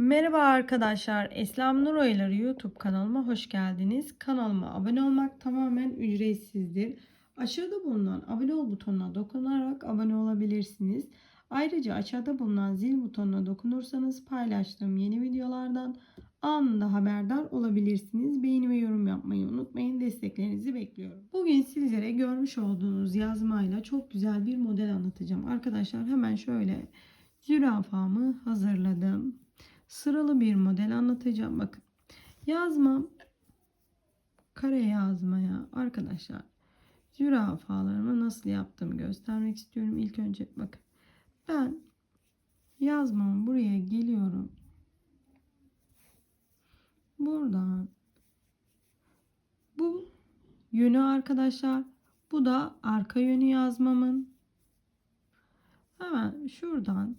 Merhaba arkadaşlar. Eslem Nur Oyları YouTube kanalıma hoş geldiniz. Kanalıma abone olmak tamamen ücretsizdir. Aşağıda bulunan abone ol butonuna dokunarak abone olabilirsiniz. Ayrıca aşağıda bulunan zil butonuna dokunursanız paylaştığım yeni videolardan anında haberdar olabilirsiniz. Beğeni ve yorum yapmayı unutmayın. Desteklerinizi bekliyorum. Bugün sizlere görmüş olduğunuz yazmayla çok güzel bir model anlatacağım. Arkadaşlar hemen şöyle zürafamı hazırladım sıralı bir model anlatacağım. Bakın yazmam kare yazmaya arkadaşlar zürafalarımı nasıl yaptığımı göstermek istiyorum. İlk önce bakın ben yazmamı buraya geliyorum. Buradan bu yönü arkadaşlar bu da arka yönü yazmamın hemen şuradan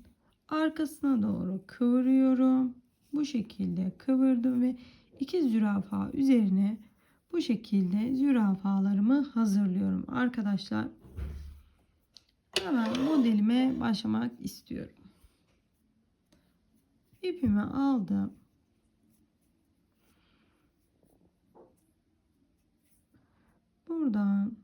arkasına doğru kıvırıyorum. Bu şekilde kıvırdım ve iki zürafa üzerine bu şekilde zürafalarımı hazırlıyorum arkadaşlar. Hemen modelime başlamak istiyorum. İpimi aldım. Buradan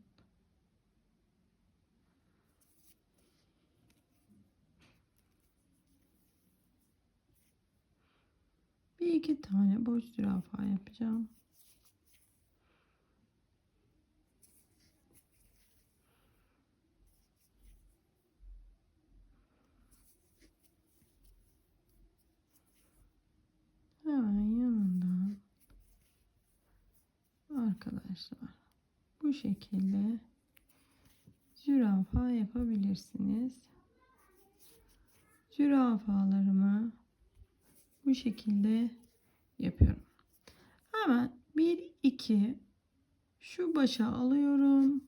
Bir iki tane boş zürafa yapacağım. Hemen yanından arkadaşlar bu şekilde zürafa yapabilirsiniz. Zürafalarımı bu şekilde yapıyorum. Hemen 1 2 şu başa alıyorum.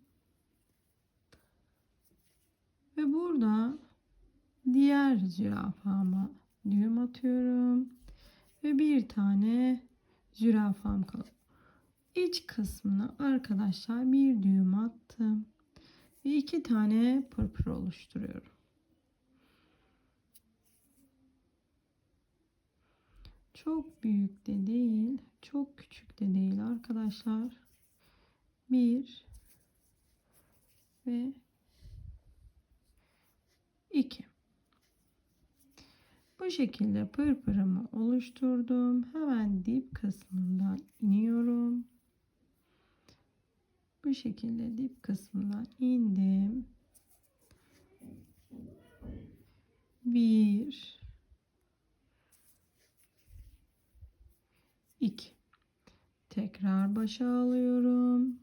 Ve burada diğer zürafama düğüm atıyorum. Ve bir tane zürafam kalıyor. İç kısmına arkadaşlar bir düğüm attım. Ve iki tane pırpır oluşturuyorum. Çok büyük de değil, çok küçük de değil arkadaşlar. Bir ve iki. Bu şekilde pırpırımı oluşturdum. Hemen dip kısmından iniyorum. Bu şekilde dip kısmından indim. Bir 2 tekrar başa alıyorum.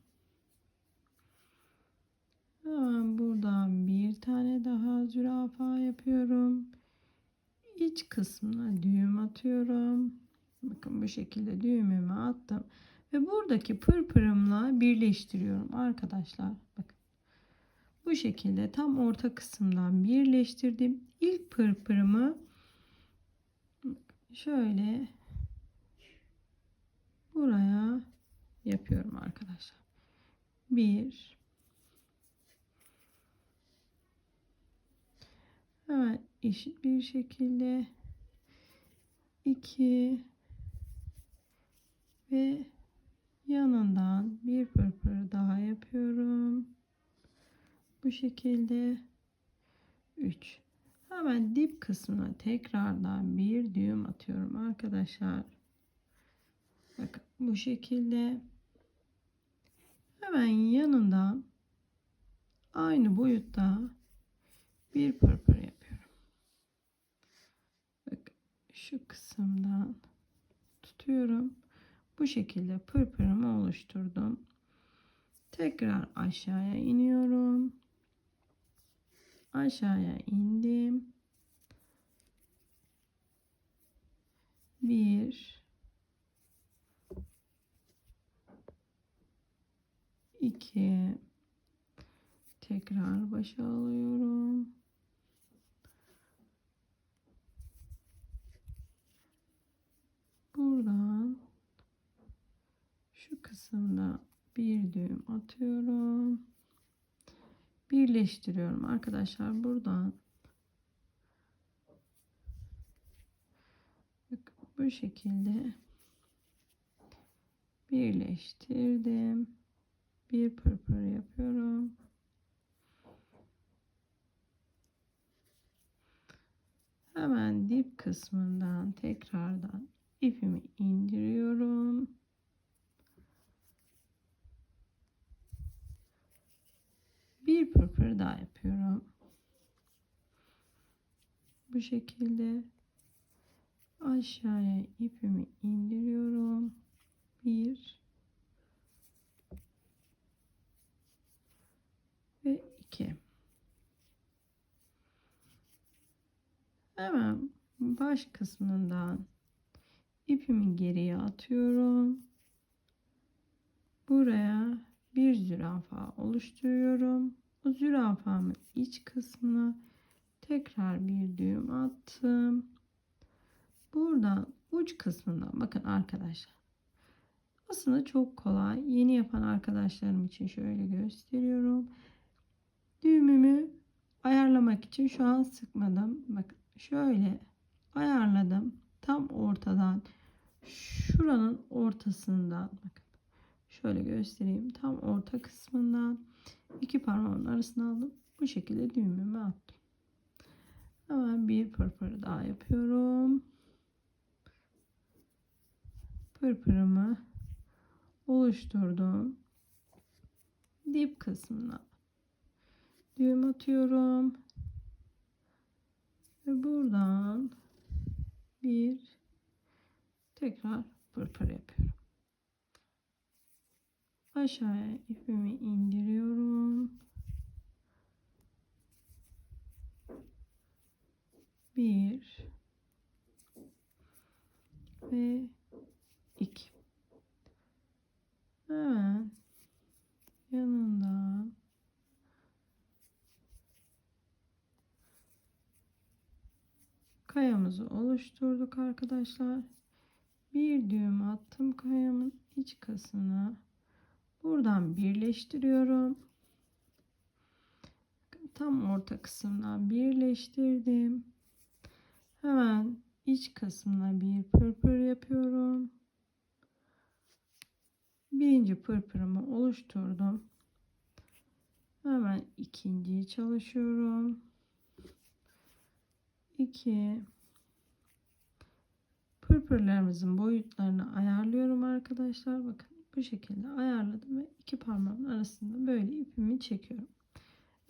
Hemen buradan bir tane daha zürafa yapıyorum. İç kısmına düğüm atıyorum. Bakın bu şekilde düğümümü attım. Ve buradaki pırpırımla birleştiriyorum arkadaşlar. Bakın. Bu şekilde tam orta kısımdan birleştirdim. İlk pırpırımı şöyle buraya yapıyorum arkadaşlar. Bir hemen eşit bir şekilde iki ve yanından bir pırpır daha yapıyorum. Bu şekilde 3 hemen dip kısmına tekrardan bir düğüm atıyorum arkadaşlar. Bakın bu şekilde hemen yanından aynı boyutta bir pırpır yapıyorum. Bakın şu kısımdan tutuyorum. Bu şekilde pırpırımı oluşturdum. Tekrar aşağıya iniyorum. Aşağıya indim. Bir 2 tekrar başa alıyorum. Buradan şu kısımda bir düğüm atıyorum. Birleştiriyorum arkadaşlar buradan bu şekilde birleştirdim. Bir pırpır yapıyorum. Hemen dip kısmından tekrardan ipimi indiriyorum. Bir pırpır daha yapıyorum. Bu şekilde aşağıya ipimi indiriyorum. Bir ve iki. Hemen baş kısmından ipimi geriye atıyorum. Buraya bir zürafa oluşturuyorum. O zürafamın iç kısmına tekrar bir düğüm attım. Buradan uç kısmından bakın arkadaşlar. Aslında çok kolay. Yeni yapan arkadaşlarım için şöyle gösteriyorum. Düğümümü ayarlamak için şu an sıkmadım. Bakın şöyle ayarladım. Tam ortadan şuranın ortasından bakın. Şöyle göstereyim. Tam orta kısmından iki parmağımın arasına aldım. Bu şekilde düğümümü attım. Hemen bir pırpır daha yapıyorum. Pırpırımı oluşturdum. Dip kısmına düğüm atıyorum. Ve buradan bir tekrar pırpır yapıyorum. Aşağıya ipimi indiriyorum. Bir ve iki. Hemen yanından kayamızı oluşturduk arkadaşlar. Bir düğüm attım kayamın iç kısmına. Buradan birleştiriyorum. Tam orta kısımdan birleştirdim. Hemen iç kısmına bir pırpır yapıyorum. Birinci pırpırımı oluşturdum. Hemen ikinciyi çalışıyorum. 2 Pırpırlarımızın boyutlarını ayarlıyorum arkadaşlar. Bakın bu şekilde ayarladım ve iki parmağımın arasında böyle ipimi çekiyorum.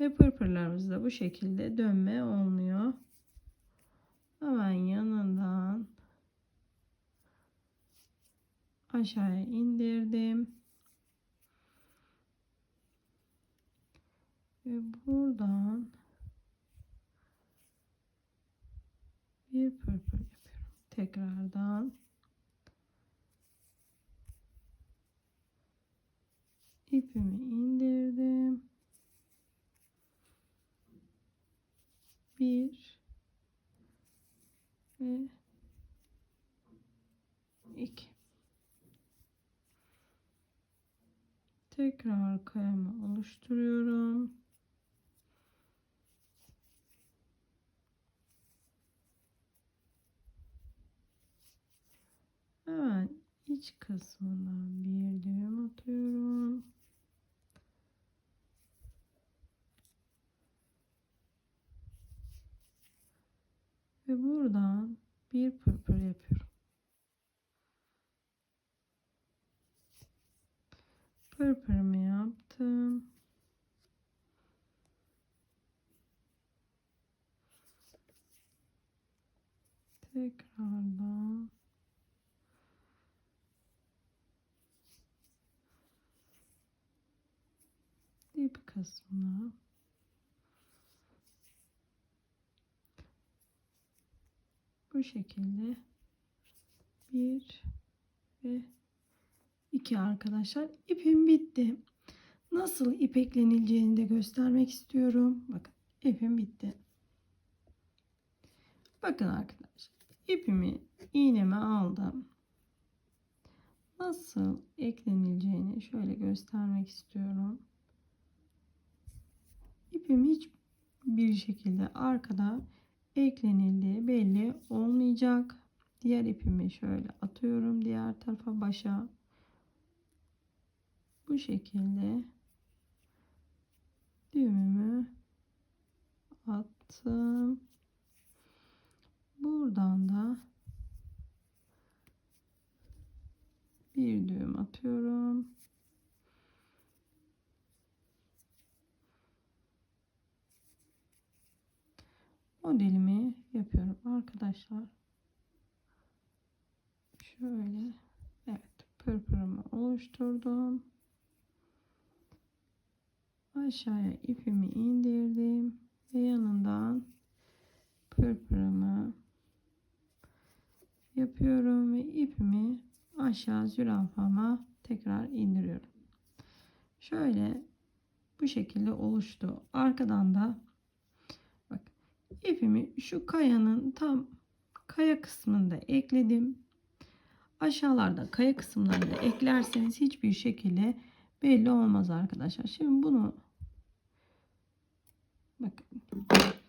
Ve pırpırlarımızda bu şekilde dönme olmuyor. Hemen yanından aşağıya indirdim. Ve buradan bir pırpır yapıyorum. Tekrardan ipimi indirdim. Bir ve iki. Tekrar kayamı oluşturuyorum. Hemen iç kısmından bir düğüm atıyorum. Ve buradan bir pırpır yapıyorum. Pırpırımı yaptım. Tekrardan dip kısmına. Bu şekilde bir ve iki arkadaşlar. İpim bitti. Nasıl ip eklenileceğini de göstermek istiyorum. Bakın ipim bitti. Bakın arkadaşlar ipimi iğneme aldım. Nasıl eklenileceğini şöyle göstermek istiyorum ipim hiç bir şekilde arkada eklenildiği belli olmayacak. Diğer ipimi şöyle atıyorum diğer tarafa başa. Bu şekilde düğümümü attım. Buradan da bir düğüm atıyorum. Modelimi yapıyorum arkadaşlar. Şöyle evet pırpırımı oluşturdum. Aşağıya ipimi indirdim ve yanından pırpırımı yapıyorum ve ipimi aşağı zürafama tekrar indiriyorum. Şöyle bu şekilde oluştu. Arkadan da ipimi şu kayanın tam kaya kısmında ekledim. Aşağılarda kaya kısımlarında eklerseniz hiçbir şekilde belli olmaz arkadaşlar. Şimdi bunu bakın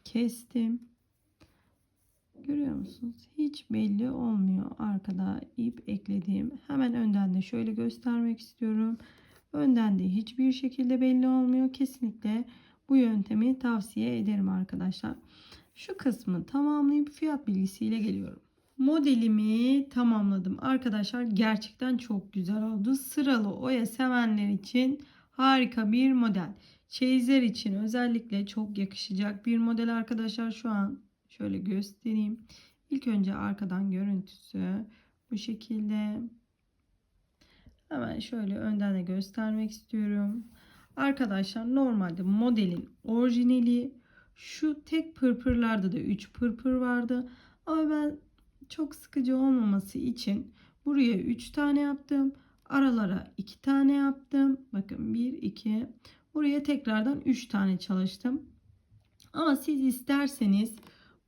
kestim. Görüyor musunuz? Hiç belli olmuyor. Arkada ip ekledim. Hemen önden de şöyle göstermek istiyorum. Önden de hiçbir şekilde belli olmuyor. Kesinlikle bu yöntemi tavsiye ederim arkadaşlar. Şu kısmı tamamlayıp fiyat bilgisiyle geliyorum. Modelimi tamamladım. Arkadaşlar gerçekten çok güzel oldu. Sıralı oya sevenler için harika bir model. Çeyizler için özellikle çok yakışacak bir model arkadaşlar. Şu an şöyle göstereyim. İlk önce arkadan görüntüsü bu şekilde. Hemen şöyle önden de göstermek istiyorum. Arkadaşlar normalde modelin orijinali şu tek pırpırlarda da 3 pırpır vardı. Ama ben çok sıkıcı olmaması için buraya 3 tane yaptım. Aralara 2 tane yaptım. Bakın 1 2 buraya tekrardan 3 tane çalıştım. Ama siz isterseniz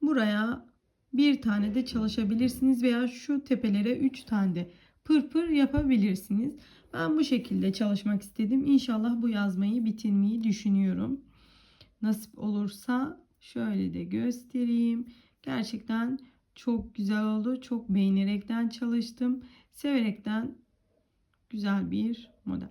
buraya bir tane de çalışabilirsiniz veya şu tepelere 3 tane de pırpır yapabilirsiniz. Ben bu şekilde çalışmak istedim. İnşallah bu yazmayı bitirmeyi düşünüyorum. Nasip olursa şöyle de göstereyim. Gerçekten çok güzel oldu. Çok beğenerekten çalıştım. Severekten güzel bir model.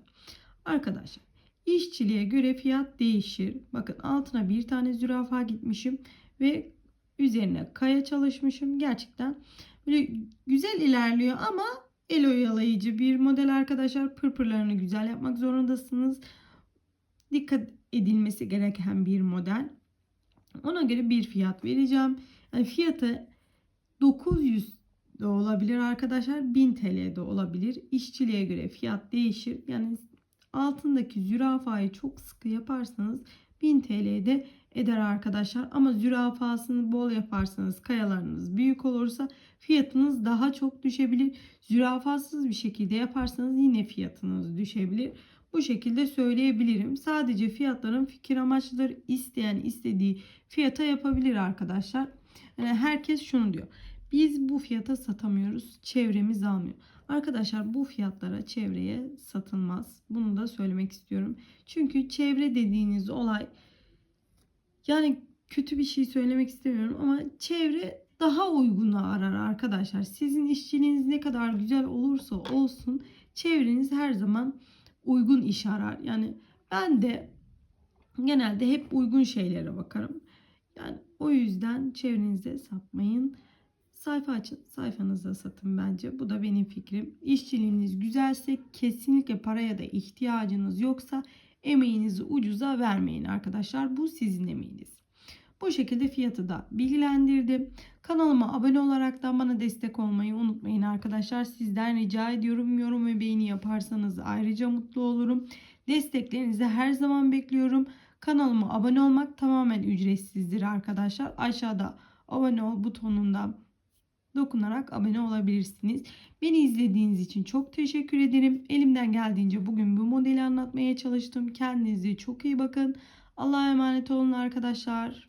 Arkadaşlar işçiliğe göre fiyat değişir. Bakın altına bir tane zürafa gitmişim ve üzerine kaya çalışmışım. Gerçekten böyle güzel ilerliyor ama el oyalayıcı bir model arkadaşlar. Pırpırlarını güzel yapmak zorundasınız. Dikkat edilmesi gereken bir model. Ona göre bir fiyat vereceğim. Yani fiyatı 900 de olabilir arkadaşlar. 1000 TL de olabilir. İşçiliğe göre fiyat değişir. Yani altındaki zürafayı çok sıkı yaparsanız 1000 TL'de eder arkadaşlar. Ama zürafasını bol yaparsanız kayalarınız büyük olursa fiyatınız daha çok düşebilir. Zürafasız bir şekilde yaparsanız yine fiyatınız düşebilir. Bu şekilde söyleyebilirim. Sadece fiyatların fikir amaçlıdır. İsteyen istediği fiyata yapabilir arkadaşlar. Yani herkes şunu diyor. Biz bu fiyata satamıyoruz. Çevremiz almıyor. Arkadaşlar bu fiyatlara çevreye satılmaz. Bunu da söylemek istiyorum. Çünkü çevre dediğiniz olay yani kötü bir şey söylemek istemiyorum ama çevre daha uygunu arar arkadaşlar. Sizin işçiliğiniz ne kadar güzel olursa olsun çevreniz her zaman uygun iş arar. Yani ben de genelde hep uygun şeylere bakarım. Yani o yüzden çevrenize satmayın. Sayfa açın, sayfanızda satın bence. Bu da benim fikrim. İşçiliğiniz güzelse kesinlikle paraya da ihtiyacınız yoksa emeğinizi ucuza vermeyin arkadaşlar. Bu sizin emeğiniz. Bu şekilde fiyatı da bilgilendirdim. Kanalıma abone olarak da bana destek olmayı unutmayın arkadaşlar. Sizden rica ediyorum yorum ve beğeni yaparsanız ayrıca mutlu olurum. Desteklerinizi her zaman bekliyorum. Kanalıma abone olmak tamamen ücretsizdir arkadaşlar. Aşağıda abone ol butonundan dokunarak abone olabilirsiniz. Beni izlediğiniz için çok teşekkür ederim. Elimden geldiğince bugün bu modeli anlatmaya çalıştım. Kendinize çok iyi bakın. Allah'a emanet olun arkadaşlar.